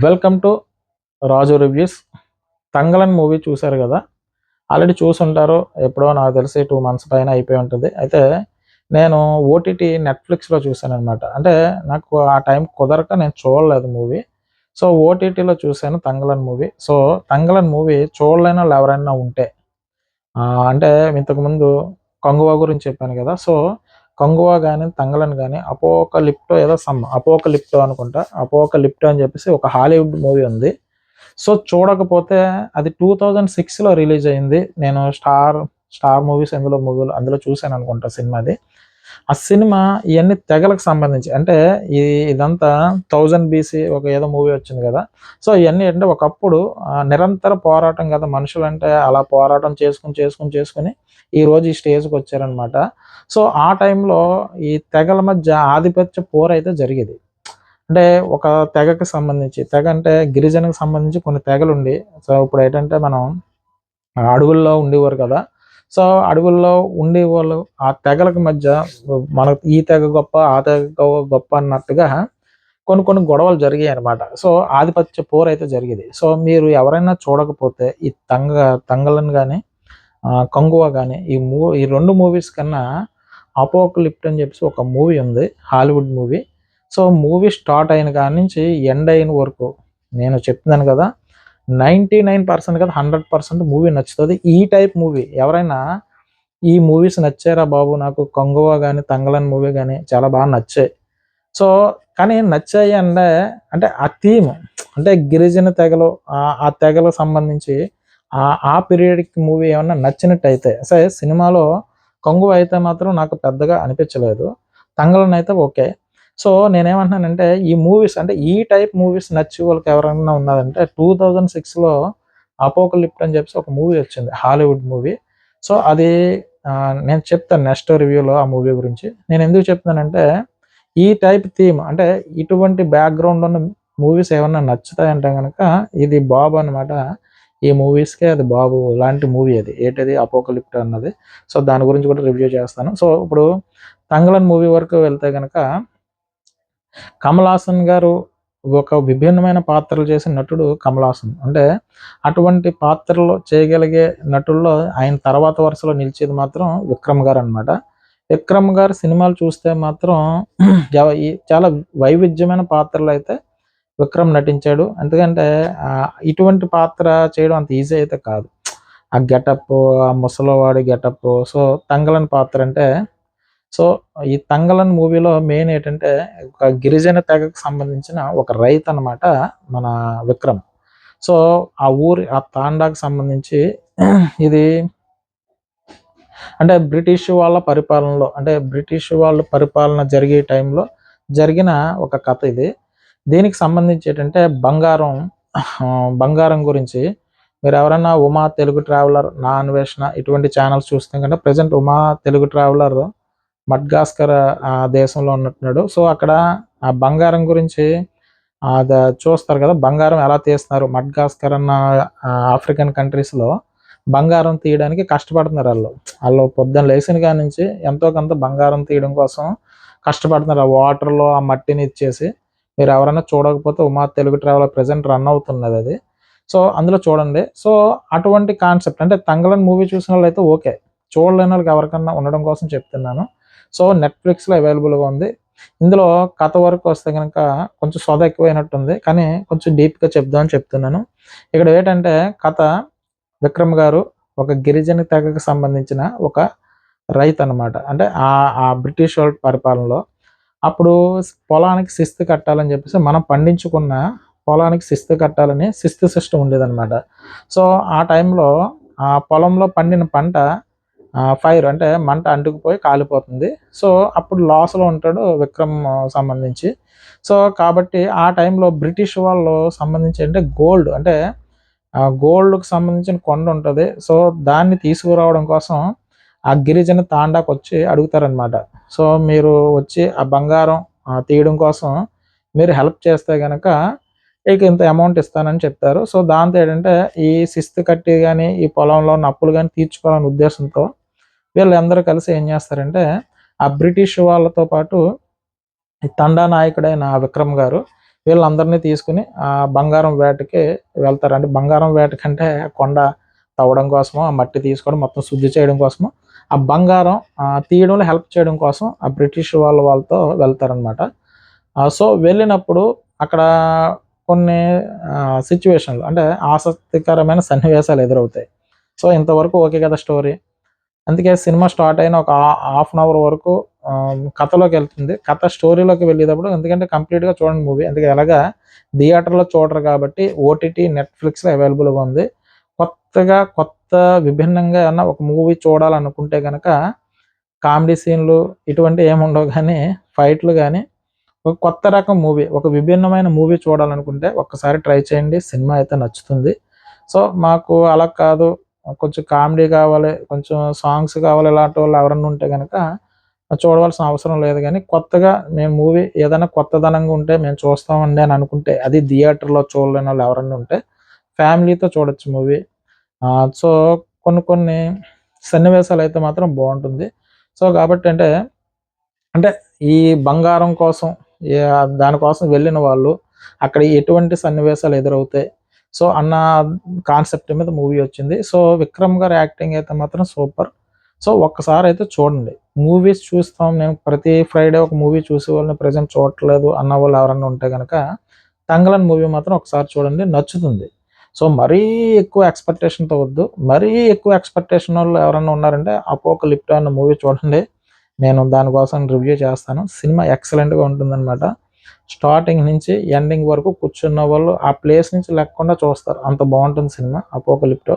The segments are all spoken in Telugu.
Welcome to Raju reviews. Thangalaan movie చూశారు కదా? ఆల్రెడీ చూసుంటారు. ఎప్పుడో నాకు తెలిసి టూ మంత్స్ పైన అయిపోయి ఉంటుంది. అయితే నేను ఓటీటీ నెట్ఫ్లిక్స్లో చూశాను అనమాట అంటే నాకు ఆ టైం కుదరక నేను చూడలేదు మూవీ. సో ఓటీటీలో చూశాను Thangalaan movie. So Thangalaan movie చూడలేని వాళ్ళు ఎవరైనా ఉంటే అంటే ఇంతకుముందు కంగువా గురించి చెప్పాను కదా. సో కంగువా కానీ తంగలన్ కానీ అపోక లిప్టో ఏదో సమ్ అపోక లిప్టో అనుకుంటా అపోక లిప్టో అని చెప్పేసి ఒక హాలీవుడ్ మూవీ ఉంది. సో చూడకపోతే అది టూ థౌజండ్ సిక్స్లో రిలీజ్ అయింది. నేను స్టార్ స్టార్ మూవీస్ ఎందులో మూవీలు అందులో చూశాను అనుకుంటా సినిమాది. ఆ సినిమా ఇవన్నీ తెగలకు సంబంధించి అంటే ఇది ఇదంతా థౌజండ్ బీసీ ఒక ఏదో మూవీ వచ్చింది కదా. సో ఇవన్నీ అంటే ఒకప్పుడు నిరంతర పోరాటం కదా మనుషులు అంటే అలా పోరాటం చేసుకుని చేసుకుని చేసుకుని ఈ రోజు ఈ స్టేజ్కి వచ్చారనమాట సో ఆ టైంలో ఈ తెగల మధ్య ఆధిపత్య పోరు అయితే జరిగేది. అంటే ఒక తెగకు సంబంధించి తెగ అంటే గిరిజనకు సంబంధించి కొన్ని తెగలు ఉండి సో ఇప్పుడు ఏంటంటే మనం అడవుల్లో ఉండేవారు కదా సో అడవుల్లో ఉండేవాళ్ళు ఆ తెగలకు మధ్య మన ఈ తెగ గొప్ప ఆ తెగ గొప్ప అన్నట్టుగా కొన్ని కొన్ని గొడవలు జరిగాయి అనమాట సో ఆధిపత్య పోరు అయితే జరిగేది. సో మీరు ఎవరైనా చూడకపోతే ఈ తంగ తంగలను కానీ కంగువ కానీ ఈ మూ ఈ రెండు మూవీస్ కన్నా అపోకలిప్ట్ అని చెప్పేసి ఒక మూవీ ఉంది Hollywood movie so movie start అయిన కాడి నుంచి ఎండ్ అయిన వరకు నేను చెప్తున్నాను కదా నైంటీ నైన్ పర్సెంట్ కదా హండ్రెడ్ పర్సెంట్ మూవీ నచ్చుతుంది. ఈ టైప్ మూవీ ఎవరైనా ఈ మూవీస్ నచ్చారా బాబు? నాకు కంగువ కానీ తంగలన్ మూవీ కానీ చాలా బాగా నచ్చాయి. సో కానీ నచ్చాయి అంటే అంటే ఆ థీమ్ అంటే గిరిజన తెగలు ఆ- తెగలకు సంబంధించి ఆ ఆ పీరియడ్కి మూవీ ఏమన్నా నచ్చినట్టు అయితే సరే సినిమాలో కొంగువ అయితే మాత్రం నాకు పెద్దగా అనిపించలేదు. తంగలన్ అయితే ఓకే. సో నేనేమంటున్నానంటే ఈ మూవీస్ అంటే ఈ టైప్ మూవీస్ నచ్చి వాళ్ళకి ఎవరైనా ఉన్నారంటే టూ థౌజండ్ సిక్స్లో అపోకలిప్ట్ అని చెప్పేసి ఒక మూవీ వచ్చింది హాలీవుడ్ మూవీ. సో అది నేను చెప్తాను నెక్స్ట్ రివ్యూలో ఆ మూవీ గురించి. నేను ఎందుకు చెప్తున్నానంటే ఈ టైప్ థీమ్ అంటే ఇటువంటి బ్యాక్గ్రౌండ్ ఉన్న మూవీస్ ఏమన్నా నచ్చుతాయంటే కనుక ఇది బాబు అన్నమాట. ఈ మూవీస్కే అది బాబు లాంటి మూవీ అది. ఏంటది? అపోకలిప్ట్ అన్నది. సో దాని గురించి కూడా రివ్యూ చేస్తాను. సో ఇప్పుడు తంగళన్ మూవీ వరకు వెళ్తే కనుక కమల్ హాసన్ గారు ఒక విభిన్నమైన పాత్రలు చేసిన నటుడు కమల్ హాసన్ అంటే అటువంటి పాత్రలు చేయగలిగే నటుల్లో ఆయన తర్వాత వరుసలో నిలిచేది మాత్రం విక్రమ్ గారు అన్నమాట. విక్రమ్ గారు సినిమాలు చూస్తే మాత్రం చాలా వైవిధ్యమైన పాత్రలు అయితే విక్రమ్ నటించాడు. ఎందుకంటే ఇటువంటి పాత్ర చేయడం అంత ఈజీ అయితే కాదు. ఆ గెటప్ ఆ ముసలివాడి గెటప్ సో తంగలన్ పాత్ర అంటే సో ఈ తంగలన్ మూవీలో మెయిన్ ఏంటంటే ఒక గిరిజన తెగకు సంబంధించిన ఒక రైతు అన్నమాట మన విక్రమ్. సో ఆ ఊరి ఆ తాండాకు సంబంధించి ఇది అంటే బ్రిటిష్ వాళ్ళ పరిపాలనలో అంటే బ్రిటిష్ వాళ్ళ పరిపాలన జరిగే టైంలో జరిగిన ఒక కథ ఇది. దీనికి సంబంధించి ఏంటంటే బంగారం బంగారం గురించి మీరు ఎవరైనా ఉమా తెలుగు ట్రావెలర్ నా అన్వేషణ ఇటువంటి ఛానల్స్ చూస్తే కంటే present Uma Telugu traveller Madagascar ఆ దేశంలో ఉన్నట్టున్నాడు. సో అక్కడ ఆ బంగారం గురించి ఆ చూస్తారు కదా బంగారం ఎలా తీస్తున్నారు మడ్గాస్కర్ అన్న ఆఫ్రికన్ కంట్రీస్లో బంగారం తీయడానికి కష్టపడుతున్నారు వాళ్ళు. వాళ్ళు పొద్దున్న లేచిన కాడి నుంచి ఎంతో కొంత బంగారం తీయడం కోసం కష్టపడుతున్నారు. ఆ వాటర్లో ఆ మట్టిని ఇచ్చేసి మీరు ఎవరైనా చూడకపోతే Uma Telugu travel present run అవుతున్నది అది. సో అందులో చూడండి. సో అటువంటి కాన్సెప్ట్ అంటే తంగలన్ మూవీ చూసిన వాళ్ళు అయితే ఓకే. చూడలేని వాళ్ళకి ఎవరికన్నా ఉండడం కోసం చెప్తున్నాను. సో నెట్ఫ్లిక్స్లో అవైలబుల్గా ఉంది. ఇందులో కథ వరకు వస్తే కనుక కొంచెం సొద ఎక్కువైనట్టుంది. కానీ కొంచెం డీప్గా చెప్దామని చెప్తున్నాను. ఇక్కడ ఏంటంటే కథ విక్రమ్ గారు ఒక గిరిజన తెగకు సంబంధించిన ఒక రైతు అన్నమాట. అంటే ఆ ఆ బ్రిటిష్ వాళ్ళ పరిపాలనలో అప్పుడు పొలానికి శిస్తు కట్టాలని చెప్పేసి మనం పండించుకున్న పొలానికి శిస్తు కట్టాలని శిస్తు సిస్టమ్ ఉండేదన్నమాట. సో ఆ టైంలో ఆ పొలంలో పండిన పంట ఫైర్ అంటే మంట అంటుకుపోయి కాలిపోతుంది. సో అప్పుడు లాస్లో ఉంటాడు విక్రమ్ సంబంధించి. సో కాబట్టి ఆ టైంలో బ్రిటిష్ వాళ్ళు సంబంధించి అంటే గోల్డ్ అంటే గోల్డ్కి సంబంధించిన కొండ ఉంటుంది. సో దాన్ని తీసుకురావడం కోసం ఆ గిరిజన తాండాకు వచ్చి అడుగుతారనమాట సో మీరు వచ్చి ఆ బంగారం తీయడం కోసం మీరు హెల్ప్ చేస్తే కనుక ఇక ఇంత అమౌంట్ ఇస్తానని చెప్తారు. సో దాంతో ఏంటంటే ఈ శిస్తు కట్టి కానీ ఈ పొలంలో ఉన్న అప్పులు కానీ తీర్చుకోవాలనే ఉద్దేశంతో వీళ్ళందరూ కలిసి ఏం చేస్తారంటే ఆ బ్రిటిష్ వాళ్ళతో పాటు తండా నాయకుడైన విక్రమ్ గారు వీళ్ళందరినీ తీసుకుని ఆ బంగారం వేటకి వెళ్తారు అంటే బంగారం వేట కంటే కొండ తవ్వడం కోసము ఆ మట్టి తీసుకోవడం మొత్తం శుద్ధి చేయడం కోసము ఆ బంగారం తీయడంలో హెల్ప్ చేయడం కోసం ఆ బ్రిటిష్ వాళ్ళ వాళ్ళతో వెళ్తారనమాట సో వెళ్ళినప్పుడు అక్కడ కొన్ని సిచ్యువేషన్లు అంటే ఆసక్తికరమైన సన్నివేశాలు ఎదురవుతాయి. సో ఇంతవరకు ఓకే కదా స్టోరీ? అందుకే సినిమా స్టార్ట్ అయిన ఒక హాఫ్ అన్ అవర్ వరకు కథలోకి వెళ్తుంది. కథ స్టోరీలోకి వెళ్ళేటప్పుడు ఎందుకంటే కంప్లీట్గా చూడండి మూవీ అందుకే ఎలాగా థియేటర్లో చూడరు కాబట్టి ఓటీటీ నెట్ఫ్లిక్స్లో అవైలబుల్గా ఉంది. కొత్తగా కొత్త విభిన్నంగా ఏమన్నా ఒక మూవీ చూడాలనుకుంటే కనుక కామెడీ సీన్లు ఇటువంటి ఏముండవు కానీ ఫైట్లు కానీ ఒక కొత్త రకం మూవీ ఒక విభిన్నమైన మూవీ చూడాలనుకుంటే ఒక్కసారి ట్రై చేయండి. సినిమా అయితే నచ్చుతుంది. సో మాకు అలా కాదు. కొంచెం కామెడీ కావాలి కొంచెం సాంగ్స్ కావాలి ఇలాంటి వాళ్ళు ఎవరన్నా ఉంటే కనుక చూడవలసిన అవసరం లేదు. కానీ కొత్తగా మేము మూవీ ఏదైనా కొత్తదనంగా ఉంటే మేము చూస్తామండి అని అనుకుంటే అది థియేటర్లో చూడలేని వాళ్ళు ఎవరన్నా ఉంటే ఫ్యామిలీతో చూడొచ్చు మూవీ. సో కొన్ని కొన్ని సన్నివేశాలు అయితే మాత్రం బాగుంటుంది. సో కాబట్టి అంటే అంటే ఈ బంగారం కోసం దానికోసం వెళ్ళిన వాళ్ళు అక్కడ ఎటువంటి సన్నివేశాలు ఎదురవుతాయి? సో అన్న కాన్సెప్ట్ మీద మూవీ వచ్చింది. సో విక్రమ్ గారు యాక్టింగ్ అయితే మాత్రం సూపర్ సో ఒక్కసారి అయితే చూడండి. మూవీస్ చూస్తాం నేను ప్రతి ఫ్రైడే ఒక మూవీ చూసే వాళ్ళని ప్రజెంట్ చూడట్లేదు అన్న వాళ్ళు ఎవరన్నా ఉంటే కనుక తంగలన్ మూవీ మాత్రం ఒకసారి చూడండి నచ్చుతుంది. సో మరీ ఎక్కువ ఎక్స్పెక్టేషన్తో వద్దు. మరీ ఎక్కువ ఎక్స్పెక్టేషన్ వాళ్ళు ఎవరన్నా ఉన్నారంటే అపోక లిప్ట్ అన్న మూవీ చూడండి. నేను దానికోసం రివ్యూ చేస్తాను. సినిమా ఎక్సలెంట్గా ఉంటుందన్నమాట. స్టార్టింగ్ నుంచి ఎండింగ్ వరకు కూర్చున్న వాళ్ళు ఆ ప్లేస్ నుంచి లేకుండా చూస్తారు. అంత బాగుంటుంది సినిమా అపోకలిప్టో.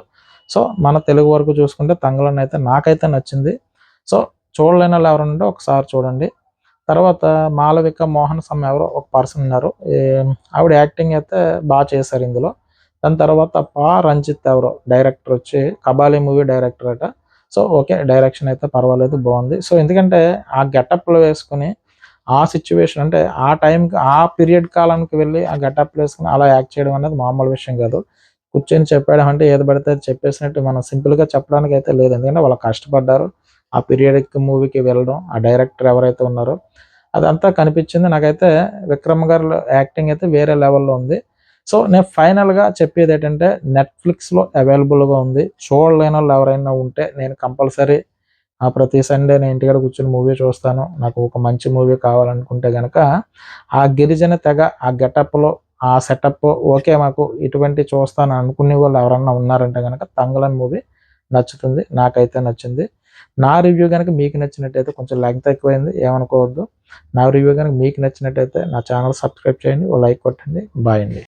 సో మన తెలుగు వరకు చూసుకుంటే తంగళన్ అయితే నాకైతే నచ్చింది. సో చూడలేని వాళ్ళు ఎవరుంటే ఒకసారి చూడండి. తర్వాత మాలవిక మోహన్ సమ్ ఎవరో ఒక పర్సన్ ఉన్నారు. ఆవిడ యాక్టింగ్ అయితే బాగా చేశారు ఇందులో. దాని తర్వాత పా రంజిత్ ఎవరో డైరెక్టర్ వచ్చి కబాలి మూవీ డైరెక్టర్ అట. సో ఓకే డైరెక్షన్ అయితే పర్వాలేదు బాగుంది. సో ఎందుకంటే ఆ గెటప్లో వేసుకుని ఆ సిచ్యువేషన్ అంటే ఆ టైంకి ఆ పీరియడ్ కాలానికి వెళ్ళి ఆ గెటప్లో వేసుకుని అలా యాక్ట్ చేయడం అనేది మామూలు విషయం కాదు. కూర్చొని చెప్పడం అంటే ఏది పడితే చెప్పేసినట్టు మనం సింపుల్గా చెప్పడానికి అయితే లేదు. ఎందుకంటే వాళ్ళు కష్టపడ్డారు. ఆ పీరియడ్ మూవీకి వెళ్ళడం ఆ డైరెక్టర్ ఎవరైతే ఉన్నారో అదంతా కనిపించింది. నాకైతే విక్రమ్ గారు యాక్టింగ్ అయితే వేరే లెవెల్లో ఉంది. సో నేను ఫైనల్గా చెప్పేది ఏంటంటే నెట్ఫ్లిక్స్లో అవైలబుల్గా ఉంది. చూడలేని వాళ్ళు ఎవరైనా ఉంటే నేను కంపల్సరీ ఆ ప్రతి సండే నేను ఇంటికాడ కూర్చొని మూవీ చూస్తాను. నాకు ఒక మంచి మూవీ కావాలనుకుంటే కనుక ఆ గిరిజన తెగ ఆ గెటప్లో ఆ సెటప్ ఓకే మాకు ఇటువంటి చూస్తాను అనుకునే వాళ్ళు ఎవరన్నా ఉన్నారంటే కనుక తంగలన్ మూవీ నచ్చుతుంది నాకైతే నచ్చింది. నా రివ్యూ కనుక మీకు నచ్చినట్టయితే కొంచెం లెంగ్త్ ఎక్కువైంది ఏమనుకోవద్దు. నా రివ్యూ కనుక మీకు నచ్చినట్టయితే నా ఛానల్ సబ్స్క్రైబ్ చేయండి ఓ లైక్ కొట్టండి బాయ్ అండి.